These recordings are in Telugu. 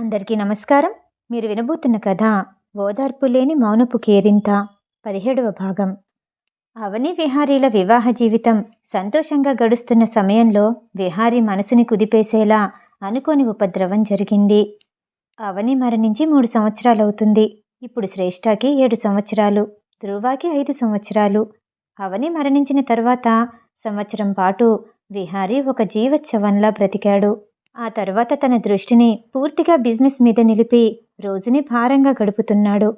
అందరికీ నమస్కారం. మీరు వినబోతున్న కథ ఓదార్పు లేని మౌనపు కేరింత పదిహేడవ భాగం. అవని విహారీల వివాహ జీవితం సంతోషంగా గడుస్తున్న సమయంలో విహారీ మనసుని కుదిపేసేలా అనుకోని ఉపద్రవం జరిగింది. అవని మరణించి మూడు సంవత్సరాలవుతుంది. ఇప్పుడు శ్రేష్ఠకి ఏడు సంవత్సరాలు ధ్రువాకి ఐదు సంవత్సరాలు. అవని మరణించిన తర్వాత సంవత్సరం పాటు విహారీ ఒక జీవోత్సవంలా బ్రతికాడు. ఆ తర్వాత తన దృష్టిని పూర్తిగా బిజినెస్ మీద నిలిపి రోజుని భారంగా గడుపుతున్నాడు.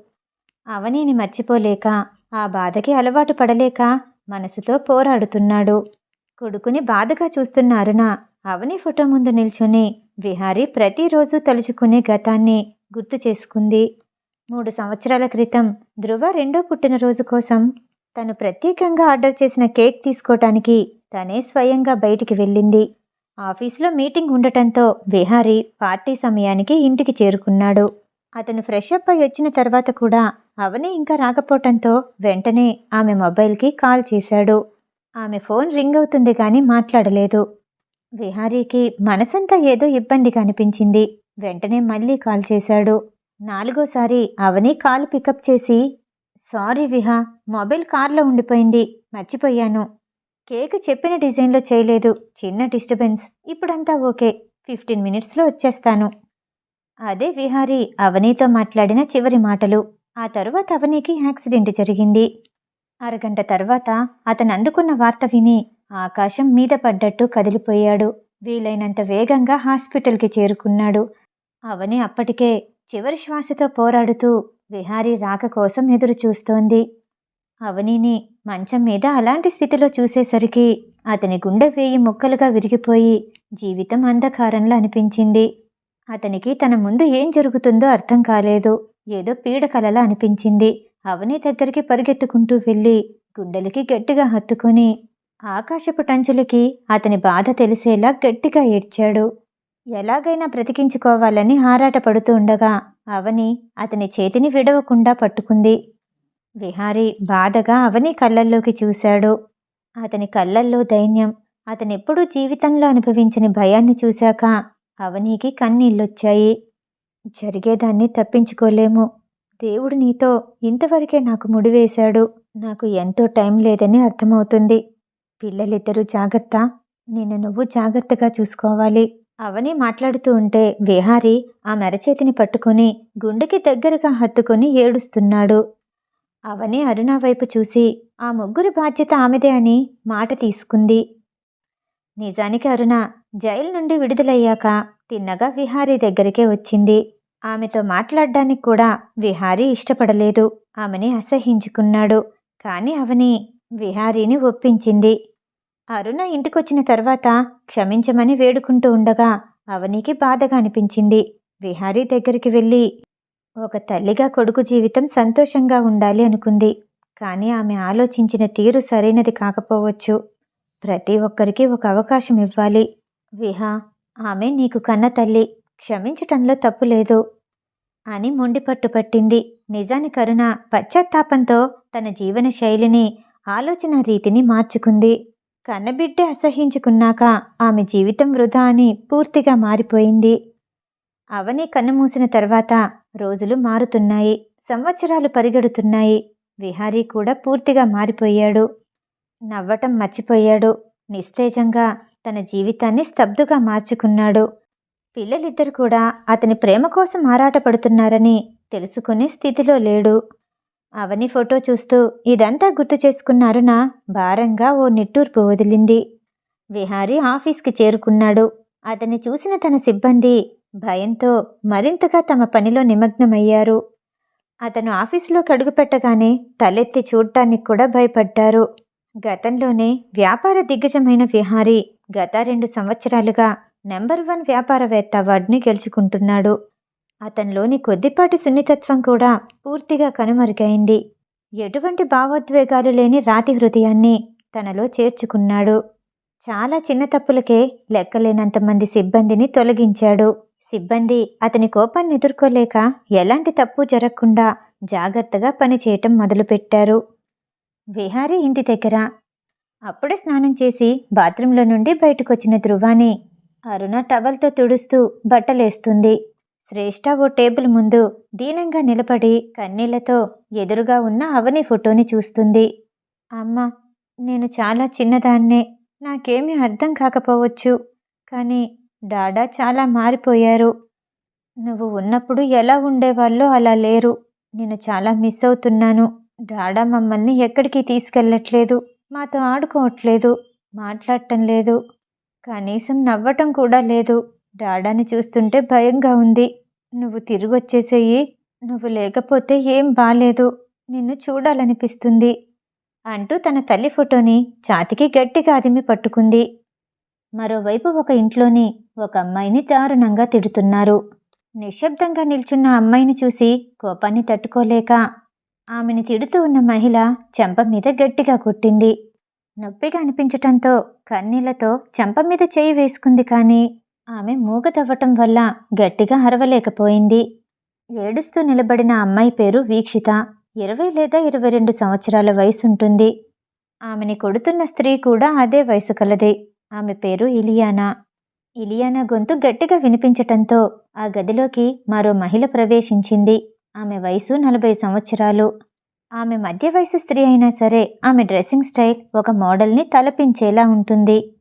అవనీని మర్చిపోలేక ఆ బాధకి అలవాటు పడలేక మనసుతో పోరాడుతున్నాడు. కొడుకుని బాధగా చూస్తున్న అరుణ అవని ఫోటో ముందు నిల్చొని విహారీ ప్రతిరోజు తలుచుకునే గతాన్ని గుర్తు చేసుకుంది. మూడు సంవత్సరాల క్రితం ధృవ రెండో పుట్టినరోజు కోసం తను ప్రత్యేకంగా ఆర్డర్ చేసిన కేక్ తీసుకోవటానికి తనే స్వయంగా బయటికి వెళ్ళింది. ఆఫీసులో మీటింగ్ ఉండటంతో విహారీ పార్టీ సమయానికి ఇంటికి చేరుకున్నాడు. అతను ఫ్రెష్ అప్ అయి వచ్చిన తర్వాత కూడా అవని ఇంకా రాకపోవటంతో వెంటనే ఆమె మొబైల్కి కాల్ చేశాడు. ఆమె ఫోన్ రింగ్ అవుతుంది కానీ మాట్లాడలేదు. విహారీకి మనసంతా ఏదో ఇబ్బందిగా అనిపించింది. వెంటనే మళ్ళీ కాల్ చేశాడు. నాలుగోసారి అవని కాల్ పికప్ చేసి సారీ విహా మొబైల్ కార్లో ఉండిపోయింది మర్చిపోయాను. కేక్ చెప్పిన డిజైన్లో చేయలేదు. చిన్న డిస్టర్బెన్స్. ఇప్పుడంతా ఓకే. ఫిఫ్టీన్ మినిట్స్లో వచ్చేస్తాను. అదే విహారీ అవనీతో మాట్లాడిన చివరి మాటలు. ఆ తరువాత అవనీకి యాక్సిడెంట్ జరిగింది. అరగంట తర్వాత అతను అందుకున్న వార్త విని ఆకాశం మీద పడ్డట్టు కదిలిపోయాడు. వీలైనంత వేగంగా హాస్పిటల్కి చేరుకున్నాడు. అవని అప్పటికే చివరి శ్వాసతో పోరాడుతూ విహారీ రాక కోసం ఎదురు చూస్తోంది అవనిని మంచం మీద అలాంటి స్థితిలో చూసేసరికి అతని గుండె వేయి ముక్కలుగా విరిగిపోయి జీవితం అంధకారంలా అనిపించింది. అతనికి తన ముందు ఏం జరుగుతుందో అర్థం కాలేదు. ఏదో పీడకలలా అనిపించింది. అవని దగ్గరికి పరిగెత్తుకుంటూ వెళ్ళి గుండెలకి గట్టిగా హత్తుకొని ఆకాశపు టంచులకి అతని బాధ తెలిసేలా గట్టిగా ఏడ్చాడు. ఎలాగైనా బ్రతికించుకోవాలని ఆరాటపడుతూ ఉండగా అవని అతని చేతిని విడవకుండా పట్టుకుంది. విహారీ బాధగా అవని కళ్ళల్లోకి చూశాడు. అతని కళ్ళల్లో దైన్యం. అతనెప్పుడూ జీవితంలో అనుభవించని భయాన్ని చూశాక అవనీకి కన్నీళ్ళొచ్చాయి. జరిగేదాన్ని తప్పించుకోలేము. దేవుడు నీతో ఇంతవరకే నాకు ముడివేశాడు. నాకు ఎంతో టైం లేదని అర్థమవుతుంది. పిల్లలిద్దరూ జాగ్రత్త. నిన్ను నువ్వు జాగ్రత్తగా చూసుకోవాలి. అవని మాట్లాడుతూ ఉంటే విహారీ ఆ మెరచేతిని పట్టుకొని గుండెకి దగ్గరగా హత్తుకొని ఏడుస్తున్నాడు. అవని అరుణ వైపు చూసి ఆ ముగ్గురి బాధ్యత ఆమెదే అని మాట తీసుకుంది. నిజానికి అరుణ జైలు నుండి విడుదలయ్యాక తిన్నగా విహారీ దగ్గరికే వచ్చింది. ఆమెతో మాట్లాడడానికి కూడా విహారీ ఇష్టపడలేదు. ఆమెని అసహించుకున్నాడు. కానీ అవని విహారీని ఒప్పించింది. అరుణ ఇంటికొచ్చిన తర్వాత క్షమించమని వేడుకుంటూ ఉండగా అవనికి బాధగా అనిపించింది. విహారీ దగ్గరికి వెళ్ళి ఒక తల్లిగా కొడుకు జీవితం సంతోషంగా ఉండాలి అనుకుంది. కానీ ఆమె ఆలోచించిన తీరు సరైనది కాకపోవచ్చు. ప్రతి ఒక్కరికి ఒక అవకాశం ఇవ్వాలి. విహా ఆమె నీకు కన్న తల్లి. క్షమించటంలో తప్పు లేదు అని మొండి పట్టుపట్టింది నిజాని కరుణ పశ్చాత్తాపంతో తన జీవన శైలిని ఆలోచన రీతిని మార్చుకుంది. కన్నబిడ్డ అసహించుకున్నాక ఆమె జీవితం వృధా అని పూర్తిగా మారిపోయింది. అవని కన్నుమూసిన తర్వాత రోజులు మారుతున్నాయి సంవత్సరాలు పరిగెడుతున్నాయి. విహారీ కూడా పూర్తిగా మారిపోయాడు. నవ్వటం మర్చిపోయాడు. నిస్తేజంగా తన జీవితాన్ని స్తబ్దుగా మార్చుకున్నాడు. పిల్లలిద్దరు కూడా అతని ప్రేమ కోసం ఆరాటపడుతున్నారని తెలుసుకునే స్థితిలో లేడు. అవని ఫోటో చూస్తూ ఇదంతా గుర్తు చేసుకున్న అరుణ భారంగా ఓ నిట్టూర్పు వదిలింది. విహారీ ఆఫీస్కి చేరుకున్నాడు. అతన్ని చూసిన తన సిబ్బంది భయంతో మరింతగా తమ పనిలో నిమగ్నమయ్యారు. అతను ఆఫీసులోకి అడుగుపెట్టగానే తలెత్తి చూడటానికి కూడా భయపడ్డారు. గతంలోనే వ్యాపార దిగ్గజమైన విహారీ గత రెండు సంవత్సరాలుగా నెంబర్ వన్ వ్యాపారవేత్త అవార్డుని గెలుచుకుంటున్నాడు. అతనిలోని కొద్దిపాటి సున్నితత్వం కూడా పూర్తిగా కనుమరుగైంది. ఎటువంటి భావోద్వేగాలు లేని రాతి హృదయాన్ని తనలో చేర్చుకున్నాడు. చాలా చిన్న తప్పులకే లెక్కలేనంతమంది సిబ్బందిని తొలగించాడు. సిబ్బంది అతని కోపాన్ని ఎదుర్కోలేక ఎలాంటి తప్పు జరగకుండా జాగ్రత్తగా పనిచేయటం మొదలుపెట్టారు. విహారీ ఇంటి దగ్గర అప్పుడే స్నానం చేసి బాత్రూంలో నుండి బయటకొచ్చిన ధృవాణి అరుణ టవల్తో తుడుస్తూ బట్టలేస్తుంది. శ్రేష్ఠ ఓ టేబుల్ ముందు దీనంగా నిలబడి కన్నీళ్ళతో ఎదురుగా ఉన్న అవని ఫోటోని చూస్తుంది. అమ్మ నేను చాలా చిన్నదాన్నే నాకేమీ అర్థం కాకపోవచ్చు కానీ డాడా చాలా మారిపోయారు. నువ్వు ఉన్నప్పుడు ఎలా ఉండేవాళ్ళో అలా లేరు. నేను చాలా మిస్ అవుతున్నాను. డాడా మమ్మల్ని ఎక్కడికి తీసుకెళ్ళట్లేదు. మాతో ఆడుకోవట్లేదు. మాట్లాడటం లేదు. కనీసం నవ్వటం కూడా లేదు. డాడాని చూస్తుంటే భయంగా ఉంది. నువ్వు తిరిగి వచ్చేసేయి నువ్వు లేకపోతే ఏం బాలేదు. నిన్ను చూడాలనిపిస్తుంది అంటూ తన తల్లి ఫోటోని ఛాతికి గట్టిగా అదిమి పట్టుకుంది. మరోవైపు ఒక ఇంట్లోని ఒక అమ్మాయిని దారుణంగా తిడుతున్నారు. నిశ్శబ్దంగా నిల్చున్న అమ్మాయిని చూసి కోపాన్ని తట్టుకోలేక ఆమెని తిడుతూ ఉన్న మహిళ చెంప మీద గట్టిగా కొట్టింది. నొప్పిగా అనిపించటంతో కన్నీళ్ళతో చెంప మీద చేయి వేసుకుంది కానీ ఆమె మూగ తవ్వటం వల్ల గట్టిగా అరవలేకపోయింది. ఏడుస్తూ నిలబడిన అమ్మాయి పేరు వీక్షిత. ఇరవై లేదా ఇరవై రెండు సంవత్సరాల వయసుంటుంది. ఆమెని కొడుతున్న స్త్రీ కూడా అదే వయసు కలదే. ఆమె పేరు ఇలియానా. ఇలియానా గొంతు గట్టిగా వినిపించటంతో ఆ గదిలోకి మరో మహిళ ప్రవేశించింది. ఆమె వయసు నలభై సంవత్సరాలు. ఆమె మధ్య వయసు స్త్రీ అయినా సరే ఆమె డ్రెస్సింగ్ స్టైల్ ఒక మోడల్ని తలపించేలా ఉంటుంది.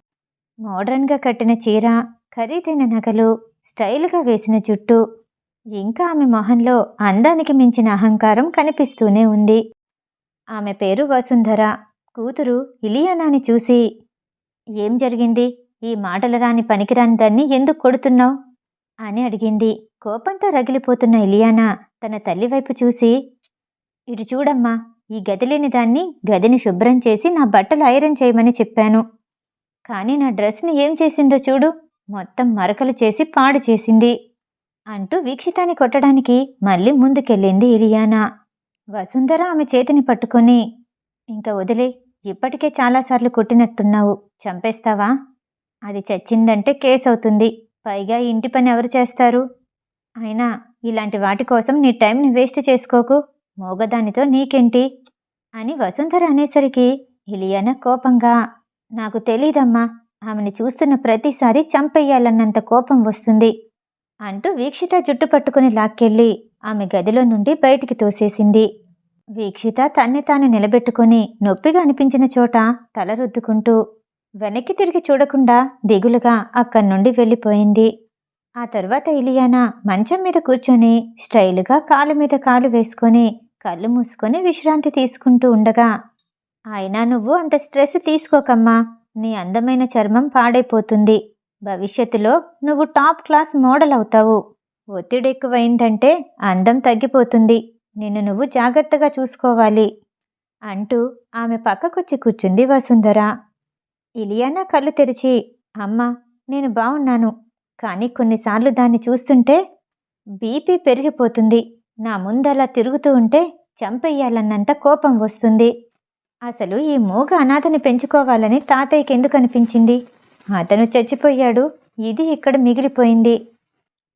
మోడ్రన్గా కట్టిన చీర ఖరీదైన నగలు స్టైల్గా వేసిన జుట్టు ఇంకా ఆమె మొహంలో అందానికి మించిన అహంకారం కనిపిస్తూనే ఉంది. ఆమె పేరు వసుంధర. కూతురు ఇలియానాని చూసి ఏం జరిగింది? ఈ మాటలు రాని పనికిరాని దాన్ని ఎందుకు కొడుతున్నావు? అని అడిగింది. కోపంతో రగిలిపోతున్న ఇలియానా తన తల్లి వైపు చూసి ఇటు చూడమ్మా ఈ గదిలేని దాన్ని గదిని శుభ్రం చేసి నా బట్టలు ఐరన్ చేయమని చెప్పాను. కానీ నా డ్రెస్ని ఏం చేసిందో చూడు మొత్తం మరకలు చేసి పాడు చేసింది అంటూ వీక్షితాన్ని కొట్టడానికి మళ్ళీ ముందుకెళ్ళింది ఇలియానా. వసుంధర ఆమె చేతిని పట్టుకొని ఇంకా వదిలే ఇప్పటికే చాలాసార్లు కొట్టినట్టున్నావు చంపేస్తావా? అది చచ్చిందంటే కేసు అవుతుంది పైగా ఇంటి పని ఎవరు చేస్తారు? అయినా ఇలాంటి వాటి కోసం నీ టైంని వేస్ట్ చేసుకోకు. మోగదానితో నీకేంటి? అని వసుంధర అనేసరికి ఇలియానా కోపంగా నాకు తెలీదమ్మా ఆమెను చూస్తున్న ప్రతిసారి చంపేయాలన్నంత కోపం వస్తుంది అంటూ వీక్షిత జుట్టు పట్టుకుని లాక్కెళ్ళి ఆమె గదిలో నుండి బయటికి తోసేసింది. వీక్షిత తన్ని తాను నిలబెట్టుకుని నొప్పిగా అనిపించిన చోట తల రుద్దుకుంటూ వెనక్కి తిరిగి చూడకుండా దిగులుగా అక్కడి నుండి వెళ్ళిపోయింది. ఆ తర్వాత ఇలియానా మంచం మీద కూర్చొని స్టైలుగా కాలు మీద కాలు వేసుకొని కళ్ళు మూసుకొని విశ్రాంతి తీసుకుంటూ ఉండగా అయినా నువ్వు అంత స్ట్రెస్ తీసుకోకమ్మా. నీ అందమైన చర్మం పాడైపోతుంది. భవిష్యత్తులో నువ్వు టాప్ క్లాస్ మోడల్ అవుతావు. ఒత్తిడి ఎక్కువైందంటే అందం తగ్గిపోతుంది. నిన్ను నువ్వు జాగ్రత్తగా చూసుకోవాలి అంటూ ఆమె పక్కకొచ్చి కూర్చుంది వసుంధర. ఇలియానా కళ్ళు తెరిచి అమ్మా నేను బాగున్నాను కానీ కొన్నిసార్లు దాన్ని చూస్తుంటే బీపీ పెరిగిపోతుంది. నా ముందలా తిరుగుతూ ఉంటే చంపేయాలన్నంత కోపం వస్తుంది. అసలు ఈ మూగ అనాథని పెంచుకోవాలని తాతయ్యకి ఎందుకు అనిపించింది అతను చచ్చిపోయాడు. ఇది ఇక్కడ మిగిలిపోయింది.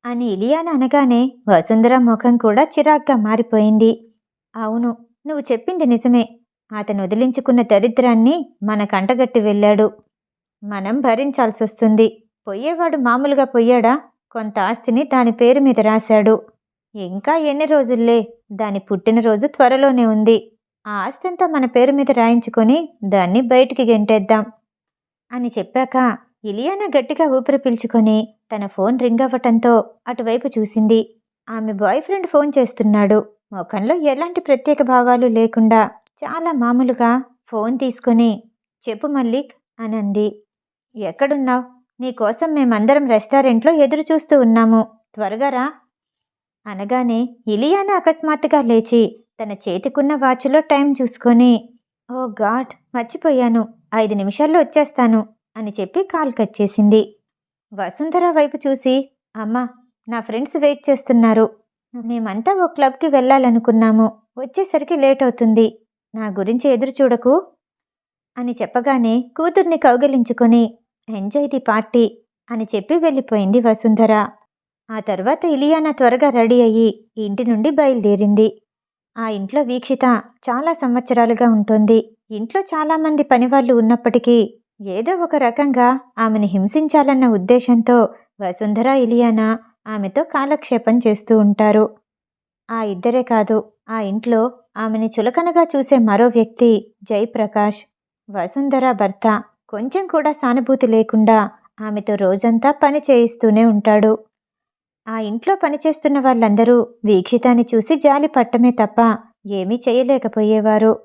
అని ఇలియాన అనగానే వసుంధర ముఖం కూడా చిరాగ్గా మారిపోయింది. అవును నువ్వు చెప్పింది నిజమే. అతను వదిలించుకున్న దరిద్రాన్ని మన కంటగట్టి వెళ్ళాడు. మనం భరించాల్సి వస్తుంది పొయ్యేవాడు మామూలుగా పొయ్యాడా కొంత ఆస్తిని దాని పేరు మీద రాశాడు. ఇంకా ఎన్ని రోజుల్లే? దాని పుట్టినరోజు త్వరలోనే ఉంది. ఆ ఆస్తంతా మన పేరు మీద రాయించుకొని దాన్ని బయటికి గెంటేద్దాం అని చెప్పాక ఇలియానా గట్టిగా ఊపిరి పీల్చుకొని తన ఫోన్ రింగ్ అవ్వటంతో అటువైపు చూసింది. ఆమె బాయ్ ఫ్రెండ్ ఫోన్ చేస్తున్నాడు. ముఖంలో ఎలాంటి ప్రత్యేక భావాలు లేకుండా చాలా మామూలుగా ఫోన్ తీసుకొని చెప్పు మల్లిక్ అనంది. ఎక్కడున్నావు? నీకోసం మేమందరం రెస్టారెంట్లో ఎదురు చూస్తూ ఉన్నాము. త్వరగా రా. అనగానే ఇలియానా అకస్మాత్తుగా లేచి తన చేతికున్న వాచ్లో టైం చూసుకొని ఓ గాడ్ మర్చిపోయాను. ఐదు నిమిషాల్లో వచ్చేస్తాను అని చెప్పి కాల్ కట్ చేసింది. వసుంధర వైపు చూసి అమ్మా నా ఫ్రెండ్స్ వెయిట్ చేస్తున్నారు. మేమంతా ఓ క్లబ్కి వెళ్ళాలనుకున్నాము. వచ్చేసరికి లేట్ అవుతుంది. నా గురించి ఎదురు చూడకు అని చెప్పగానే కూతుర్ని కౌగిలించుకొని ఎంజాయ్ ది పార్టీ అని చెప్పి వెళ్ళిపోయింది వసుంధర. ఆ తర్వాత ఇలియానా త్వరగా రెడీ అయ్యి ఇంటి నుండి బయలుదేరింది. ఆ ఇంట్లో వీక్షిత చాలా సంవత్సరాలుగా ఉంటుంది. ఇంట్లో చాలామంది పనివాళ్ళు ఉన్నప్పటికీ ఏదో ఒక రకంగా ఆమెను హింసించాలన్న ఉద్దేశంతో వసుంధర ఇలియానా ఆమెతో కాలక్షేపం చేస్తూ ఉంటారు. ఆ ఇద్దరే కాదు ఆ ఇంట్లో ఆమెని చులకనగా చూసే మరో వ్యక్తి జయప్రకాష్ వసుంధర భర్త. కొంచెం కూడా సానుభూతి లేకుండా ఆమెతో రోజంతా పని చేయిస్తూనే ఉంటాడు. ఆ ఇంట్లో పనిచేస్తున్న వాళ్ళందరూ వీక్షితాన్ని చూసి జాలి పట్టమే తప్ప ఏమీ చేయలేకపోయేవారు.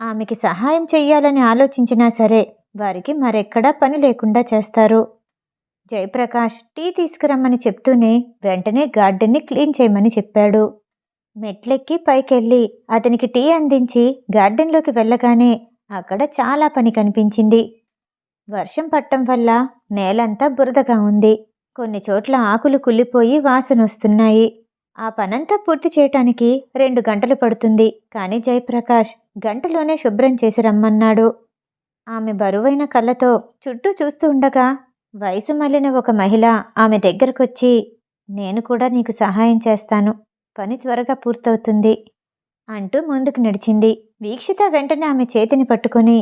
ఆమెకి సహాయం చెయ్యాలని ఆలోచించినా సరే వారికి మరెక్కడా పని లేకుండా చేస్తారు. జయప్రకాష్ టీ తీసుకురమ్మని చెప్తూనే వెంటనే గార్డెన్ని క్లీన్ చేయమని చెప్పాడు. మెట్లెక్కి పైకెళ్ళి అతనికి టీ అందించి గార్డెన్లోకి వెళ్ళగానే అక్కడ చాలా పని కనిపించింది. వర్షం పట్టం వల్ల నేలంతా బురదగా ఉంది. కొన్ని చోట్ల ఆకులు కుళ్ళిపోయి వాసనొస్తున్నాయి ఆ పనంతా పూర్తి చేయటానికి రెండు గంటలు పడుతుంది. కానీ జయప్రకాష్ గంటలోనే శుభ్రం చేసి రమ్మన్నాడు. ఆమె బరువైన కళ్ళతో చుట్టూ చూస్తూ ఉండగా వయసు మళ్ళిన ఒక మహిళ ఆమె దగ్గరకొచ్చి నేను కూడా నీకు సహాయం చేస్తాను. పని త్వరగా పూర్తవుతుంది అంటూ ముందుకు నడిచింది. వీక్షిత వెంటనే ఆమె చేతిని పట్టుకొని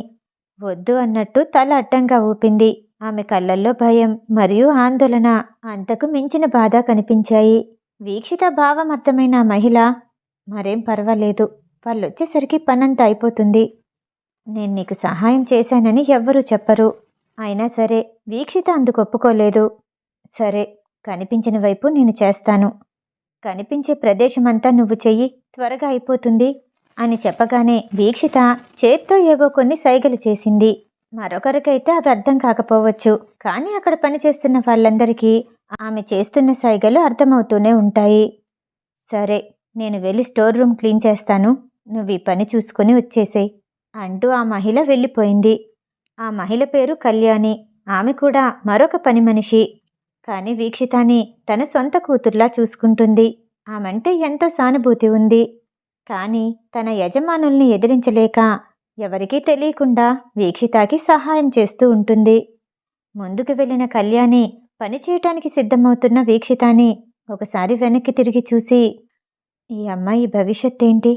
వద్దు అన్నట్టు తల అడ్డంగా ఊపింది. ఆమె కళ్ళల్లో భయం మరియు ఆందోళన అంతకు మించిన బాధ కనిపించాయి. వీక్షిత భావం అర్థమైన మహిళ మరేం పర్వాలేదు వాళ్ళొచ్చేసరికి పనంతా అయిపోతుంది. నేను నీకు సహాయం చేశానని ఎవ్వరూ చెప్పరు. అయినా సరే వీక్షిత అందుకు ఒప్పుకోలేదు. సరే కనిపించిన వైపు నేను చేస్తాను. కనిపించే ప్రదేశమంతా నువ్వు చెయ్యి త్వరగా అయిపోతుంది అని చెప్పగానే వీక్షిత చేత్తో ఏవో కొన్ని సైగలు చేసింది. మరొకరికైతే అవి అర్థం కాకపోవచ్చు. కానీ అక్కడ పనిచేస్తున్న వాళ్ళందరికీ ఆమె చేస్తున్న సైగలు అర్థమవుతూనే ఉంటాయి. సరే నేను వెళ్ళి స్టోర్ రూమ్ క్లీన్ చేస్తాను. నువ్వు ఈ పని చూసుకొని వచ్చేసేయ్ అంటూ ఆ మహిళ వెళ్ళిపోయింది. ఆ మహిళ పేరు కళ్యాణి. ఆమె కూడా మరొక పని మనిషి. కానీ వీక్షితాని తన సొంత కూతుర్లా చూసుకుంటుంది. ఆమంటే ఎంతో సానుభూతి ఉంది. కానీ తన యజమానుల్ని ఎదిరించలేక ఎవరికీ తెలియకుండా వీక్షితాకి సహాయం చేస్తూ ఉంటుంది. ముందుకు వెళ్ళిన కళ్యాణి పని చేయటానికి సిద్ధమవుతున్న వీక్షితాని ఒకసారి వెనక్కి తిరిగి చూసి ఈ అమ్మాయి భవిష్యత్ ఏంటి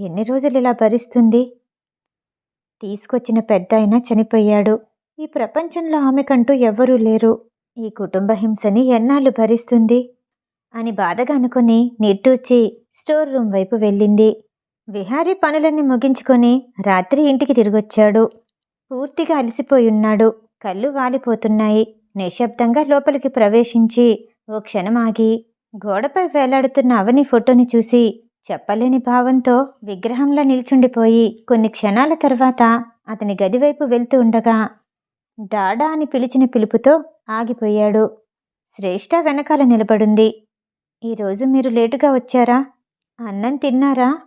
ఎన్ని రోజులు ఇలా భరిస్తుంది? తీసుకొచ్చిన పెద్దాయన చనిపోయాడు. ఈ ప్రపంచంలో ఆమెకంటూ ఎవ్వరూ లేరు. ఈ కుటుంబ హింసని ఎన్నాళ్ళు భరిస్తుంది? అని బాధగా అనుకుని నిట్టూర్చి స్టోర్ రూమ్ వైపు వెళ్ళింది. విహారీ పనులన్నీ ముగించుకొని రాత్రి ఇంటికి తిరిగొచ్చాడు. పూర్తిగా అలసిపోయి ఉన్నాడు కళ్ళు వాలిపోతున్నాయి. నిశ్శబ్దంగా లోపలికి ప్రవేశించి ఓ క్షణం ఆగి గోడపై వేలాడుతున్న అవని ఫోటోని చూసి చెప్పలేని భావంతో విగ్రహంలా నిల్చుండిపోయి కొన్ని క్షణాల తర్వాత అతని గదివైపు వెళ్తూ ఉండగా డాడా అని పిలిచిన పిలుపుతో ఆగిపోయాడు. శ్రేష్ఠ వెనకాల నిలబడింది. ఈరోజు మీరు లేటుగా వచ్చారా? అన్నం తిన్నారా?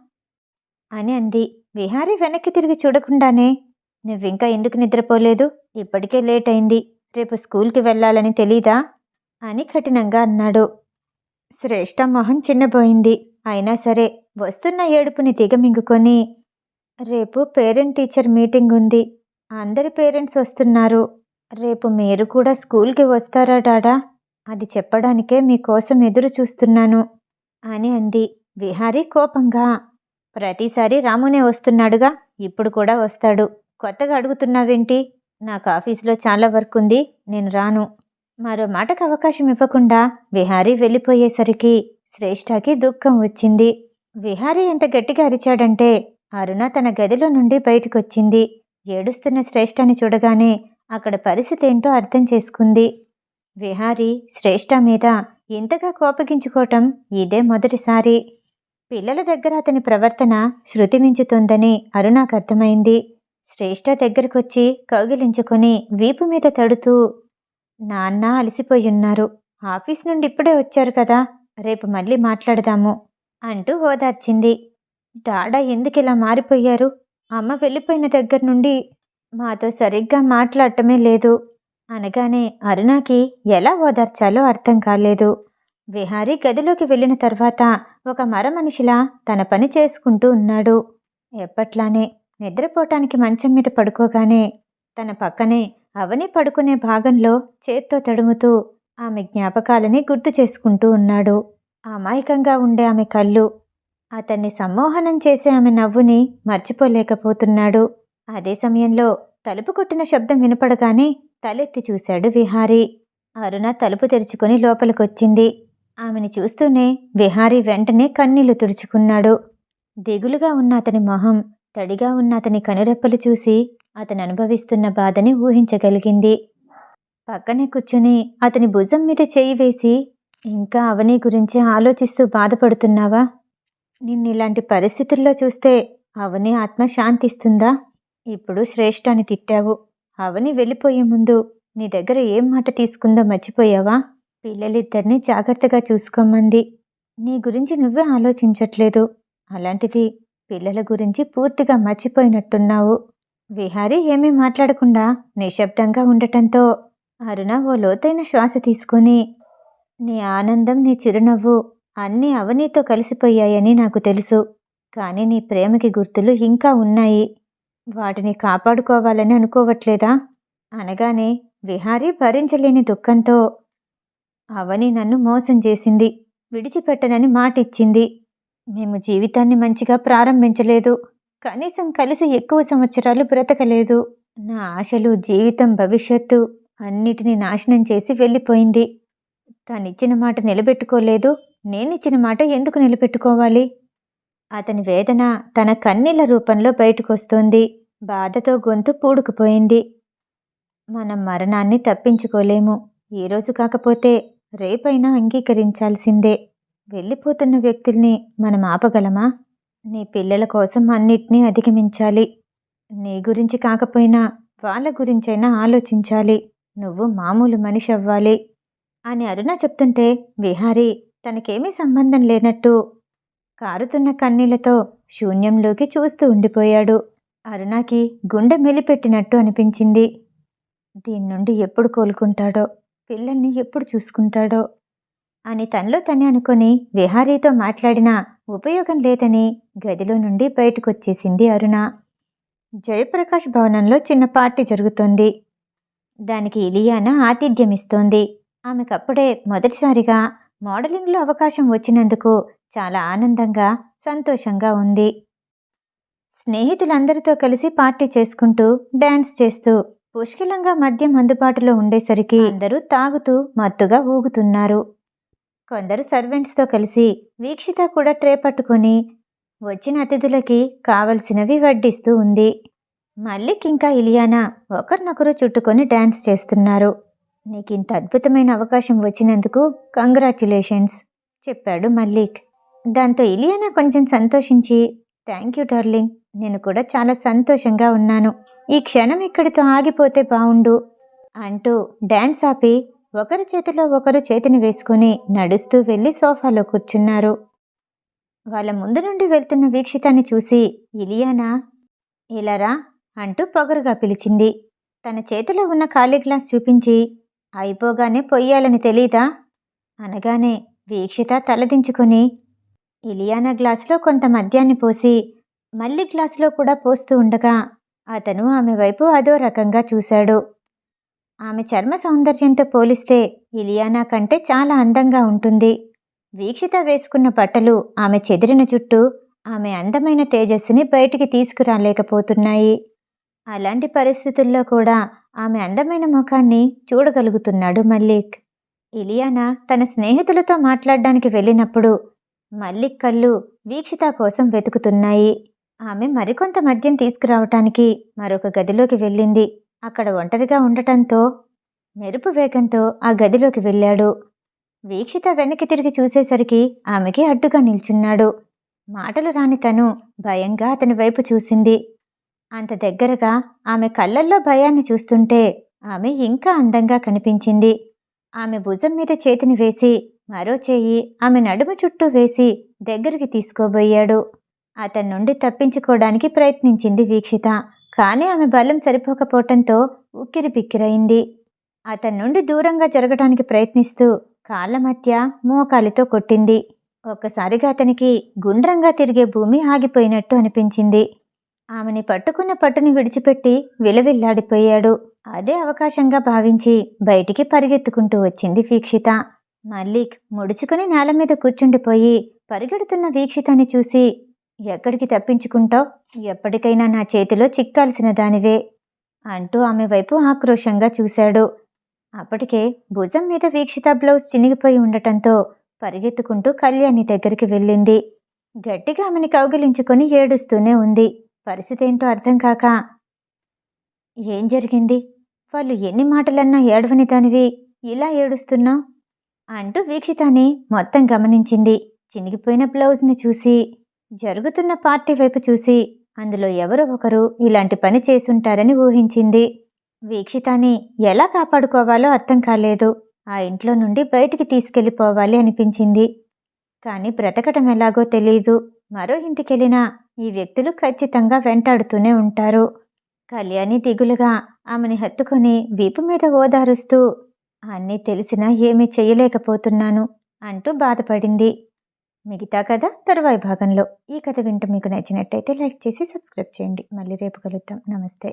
అని అంది. విహారీ వెనక్కి తిరిగి చూడకుండానే. నువ్వింకా ఎందుకు నిద్రపోలేదు? ఇప్పటికే లేట్ అయింది రేపు స్కూల్కి వెళ్ళాలని తెలీదా? అని కఠినంగా అన్నాడు. శ్రేష్ఠ మొహం చిన్నబోయింది. అయినా సరే వస్తున్న ఏడుపుని దిగమింగుకొని రేపు పేరెంట్ టీచర్ మీటింగ్ ఉంది అందరి పేరెంట్స్ వస్తున్నారు. రేపు మీరు కూడా స్కూల్కి వస్తారా డాడా? అది చెప్పడానికే మీకోసం ఎదురు చూస్తున్నాను. అని అంది. విహారీ కోపంగా ప్రతిసారి రామునే వస్తున్నాడుగా ఇప్పుడు కూడా వస్తాడు. కొత్తగా అడుగుతున్నావేంటి? నాకు ఆఫీసులో చాలా వర్క్ ఉంది నేను రాను. మరో మాటకు అవకాశం ఇవ్వకుండా విహారీ వెళ్ళిపోయేసరికి శ్రేష్ఠకి దుఃఖం వచ్చింది. విహారీ ఎంత గట్టిగా అరిచాడంటే అరుణ తన గదిలో నుండి బయటకొచ్చింది. ఏడుస్తున్న శ్రేష్ఠని చూడగానే అక్కడ పరిస్థితి ఏంటో అర్థం చేసుకుంది. విహారీ శ్రేష్ఠ మీద ఇంతగా కోపగించుకోవటం ఇదే మొదటిసారి. పిల్లల దగ్గర అతని ప్రవర్తన శృతి మించుతోందని అరుణాకు అర్థమైంది. శ్రేష్ఠ దగ్గరకొచ్చి కౌగిలించుకొని వీపు మీద తడుతూ నాన్న అలసిపోయున్నారు. ఆఫీస్ నుండి ఇప్పుడే వచ్చారు కదా రేపు మళ్ళీ మాట్లాడదాము అంటూ ఓదార్చింది డాడా ఎందుకు ఇలా మారిపోయారు? అమ్మ వెళ్ళిపోయిన దగ్గర నుండి మాతో సరిగ్గా మాట్లాడటమే లేదు. అనగానే అరుణకి ఎలా ఓదార్చాలో అర్థం కాలేదు. విహారీ గదిలోకి వెళ్ళిన తర్వాత ఒక మర మనిషిలా తన పని చేసుకుంటూ ఉన్నాడు. ఎప్పట్లానే నిద్రపోవటానికి మంచం మీద పడుకోగానే తన పక్కనే అవని పడుకునే భాగంలో చేత్తో తడుముతూ ఆమె జ్ఞాపకాలని గుర్తు చేసుకుంటూ ఉన్నాడు. అమాయకంగా ఉండే ఆమె కళ్ళు అతన్ని సమ్మోహనం చేసే ఆమె నవ్వుని మర్చిపోలేకపోతున్నాడు. అదే సమయంలో తలుపు కొట్టిన శబ్దం వినపడగానే తలెత్తి చూశాడు విహారీ. అరుణ తలుపు తెరుచుకొని లోపలికొచ్చింది. ఆమెని చూస్తూనే విహారీ వెంటనే కన్నీళ్ళు తుడుచుకున్నాడు. దిగులుగా ఉన్న అతని మొహం తడిగా ఉన్న అతని కనురెప్పలు చూసి అతను అనుభవిస్తున్న బాధని ఊహించగలిగింది. పక్కనే కూర్చుని అతని భుజం మీద చేయి వేసి ఇంకా అవని గురించి ఆలోచిస్తూ బాధపడుతున్నావా? నిన్నిలాంటి పరిస్థితుల్లో చూస్తే అవని ఆత్మ శాంతిస్తుందా? ఇప్పుడు శ్రేష్ఠాన్ని తిట్టావు. అవని వెళ్ళిపోయే ముందు నీ దగ్గర ఏం మాట తీసుకుందో మర్చిపోయావా? పిల్లలిద్దరినీ జాగ్రత్తగా చూసుకోమంది. నీ గురించి నువ్వే ఆలోచించట్లేదు. అలాంటిది పిల్లల గురించి పూర్తిగా మర్చిపోయినట్టున్నావు. విహారీ ఏమీ మాట్లాడకుండా నిశ్శబ్దంగా ఉండటంతో అరుణ ఓ లోతైన శ్వాస తీసుకొని నీ ఆనందం నీ చిరునవ్వు అన్నీ అవనీతో కలిసిపోయాయని నాకు తెలుసు. కానీ నీ ప్రేమకి గుర్తులు ఇంకా ఉన్నాయి. వాటిని కాపాడుకోవాలని అనుకోవట్లేదా? అనగానే విహారీ భరించలేని దుఃఖంతో అవని నన్ను మోసం చేసింది. విడిచిపెట్టనని మాటిచ్చింది. మేము జీవితాన్ని మంచిగా ప్రారంభించలేదు. కనీసం కలిసి ఎక్కువ సంవత్సరాలు బ్రతకలేదు. నా ఆశలు జీవితం భవిష్యత్తు అన్నిటినీ నాశనం చేసి వెళ్ళిపోయింది. తనిచ్చిన మాట నిలబెట్టుకోలేదు. నేనిచ్చిన మాట ఎందుకు నిలబెట్టుకోవాలి? అతని వేదన తన కన్నీళ్ళ రూపంలో బయటకొస్తోంది. బాధతో గొంతు పూడుకుపోయింది. మనం మరణాన్ని తప్పించుకోలేము. ఈరోజు కాకపోతే రేపైనా అంగీకరించాల్సిందే. వెళ్ళిపోతున్న వ్యక్తుల్ని మనం ఆపగలమా? నీ పిల్లల కోసం అన్నిటినీ అధిగమించాలి. నీ గురించి కాకపోయినా వాళ్ళ గురించైనా ఆలోచించాలి. నువ్వు మామూలు మనిషి అవ్వాలి. అని అరుణ చెప్తుంటే విహారీ తనకేమీ సంబంధం లేనట్టు కారుతున్న కన్నీళ్ళతో శూన్యంలోకి చూస్తూ ఉండిపోయాడు. అరుణకి గుండె మెలిపెట్టినట్టు అనిపించింది. దీని నుండి ఎప్పుడు కోలుకుంటాడో పిల్లల్ని ఎప్పుడు చూసుకుంటాడో అని తనలో తనే అనుకొని విహారీతో మాట్లాడినా ఉపయోగం లేదని గదిలో నుండి బయటకొచ్చేసింది అరుణ. జయప్రకాష్ భవనంలో చిన్న పార్టీ జరుగుతోంది. దానికి ఇలియానా ఆతిథ్యం ఇస్తోంది ఆమెకప్పుడే మొదటిసారిగా మోడలింగ్లో అవకాశం వచ్చినందుకు చాలా ఆనందంగా సంతోషంగా ఉంది. స్నేహితులందరితో కలిసి పార్టీ చేసుకుంటూ డ్యాన్స్ చేస్తూ పుష్కలంగా మద్యం అందుబాటులో ఉండేసరికి అందరూ తాగుతూ మత్తుగా ఊగుతున్నారు. కొందరు సర్వెంట్స్తో కలిసి వీక్షిత కూడా ట్రే పట్టుకొని వచ్చిన అతిథులకి కావలసినవి వడ్డిస్తూ ఉంది. మల్లిక్ ఇంకా ఇలియానా ఒకరినొకరు చుట్టుకొని డ్యాన్స్ చేస్తున్నారు. నీకు ఇంత అద్భుతమైన అవకాశం వచ్చినందుకు కంగ్రాచ్యులేషన్స్ చెప్పాడు మల్లిక్. దాంతో ఇలియానా కొంచెం సంతోషించి థ్యాంక్ యూ డార్లింగ్ నేను కూడా చాలా సంతోషంగా ఉన్నాను. ఈ క్షణం ఇక్కడితో ఆగిపోతే బావుండు అంటూ డ్యాన్స్ ఆపి ఒకరి చేతిలో ఒకరు చేతిని వేసుకుని నడుస్తూ వెళ్ళి సోఫాలో కూర్చున్నారు. వాళ్ళ ముందు నుండి వెళ్తున్న వీక్షితాన్ని చూసి ఇలియానా ఇలారా అంటూ పొగరుగా పిలిచింది. తన చేతిలో ఉన్న ఖాళీ గ్లాస్ చూపించి అయిపోగానే పొయ్యాలని తెలీదా? అనగానే వీక్షిత తలదించుకొని ఇలియానా గ్లాసులో కొంత మద్యాన్ని పోసి మళ్ళీ గ్లాసులో కూడా పోస్తూ ఉండగా అతను ఆమె వైపు అదో రకంగా చూశాడు. ఆమె చర్మ సౌందర్యంతో పోలిస్తే ఇలియానా కంటే చాలా అందంగా ఉంటుంది. వీక్షిత వేసుకున్న బట్టలు ఆమె చెదిరిన చుట్టూ ఆమె అందమైన తేజస్సుని బయటికి తీసుకురాలేకపోతున్నాయి. అలాంటి పరిస్థితుల్లో కూడా ఆమె అందమైన ముఖాన్ని చూడగలుగుతున్నాడు మల్లిక్. ఇలియానా తన స్నేహితులతో మాట్లాడడానికి వెళ్ళినప్పుడు మల్లిక్ కళ్ళు వీక్షిత కోసం వెతుకుతున్నాయి. ఆమె మరికొంత మద్యం తీసుకురావటానికి మరొక గదిలోకి వెళ్ళింది. అక్కడ ఒంటరిగా ఉండటంతో మెరుపు వేగంతో ఆ గదిలోకి వెళ్ళాడు. వీక్షిత వెనక్కి తిరిగి చూసేసరికి ఆమెకి అడ్డుగా నిల్చున్నాడు. మాటలు రాని తను భయంగా అతని వైపు చూసింది. అంత దగ్గరగా ఆమె కళ్ళల్లో భయాన్ని చూస్తుంటే ఆమె ఇంకా అందంగా కనిపించింది. ఆమె భుజం మీద చేతిని వేసి మరో చేయి ఆమె నడుము చుట్టూ వేసి దగ్గరికి తీసుకోబోయాడు. అతని నుండి తప్పించుకోవడానికి ప్రయత్నించింది వీక్షిత కానీ ఆమె బలం సరిపోకపోవటంతో ఉక్కిరి బిక్కిరైంది. అతని నుండి దూరంగా జరగడానికి ప్రయత్నిస్తూ కాళ్ళ మధ్య మోకాలితో కొట్టింది. ఒక్కసారిగా అతనికి గుండ్రంగా తిరిగే భూమి ఆగిపోయినట్టు అనిపించింది. ఆమెని పట్టుకున్న పట్టుని విడిచిపెట్టి విలవిల్లాడిపోయాడు. అదే అవకాశంగా భావించి బయటికి పరిగెత్తుకుంటూ వచ్చింది వీక్షిత. మల్లిక్ ముడుచుకుని నేల మీద కూర్చుండిపోయి పరిగెడుతున్న వీక్షితని చూసి ఎక్కడికి తప్పించుకుంటావు? ఎప్పటికైనా నా చేతిలో చిక్కాల్సిన దానివే అంటూ ఆమె వైపు ఆక్రోశంగా చూశాడు. అప్పటికే భుజం మీద వీక్షిత బ్లౌజ్ చినిగిపోయి ఉండటంతో పరిగెత్తుకుంటూ కళ్యాణి దగ్గరికి వెళ్ళింది. గట్టిగా ఆమెని కౌగిలించుకొని ఏడుస్తూనే ఉంది. పరిస్థితి ఏంటో అర్థం కాక ఏం జరిగింది? వాళ్ళు ఎన్ని మాటలన్నా ఏడవని దానివి ఇలా ఏడుస్తున్నావు? అంటూ వీక్షితాని మొత్తం గమనించింది. చినిగిపోయిన బ్లౌజ్ని చూసి జరుగుతున్న పార్టీ వైపు చూసి అందులో ఎవరో ఒకరు ఇలాంటి పని చేసుంటారని ఊహించింది. వీక్షితాని ఎలా కాపాడుకోవాలో అర్థం కాలేదు. ఆ ఇంట్లో నుండి బయటికి తీసుకెళ్ళిపోవాలి అనిపించింది. కానీ బ్రతకటం ఎలాగో తెలియదు మరో ఇంటికెళ్ళినా ఈ వ్యక్తులు ఖచ్చితంగా వెంటాడుతూనే ఉంటారు. కళ్యాణి దిగులుగా ఆమెని హత్తుకొని వీపు మీద ఓదారుస్తూ అన్నీ తెలిసినా ఏమీ చెయ్యలేకపోతున్నాను అంటూ బాధపడింది. మిగతా కథ తరువాయి భాగంలో ఈ కథ వింటూ మీకు నచ్చినట్టయితే లైక్ చేసి సబ్స్క్రైబ్ చేయండి. మళ్ళీ రేపు కలుద్దాం. నమస్తే.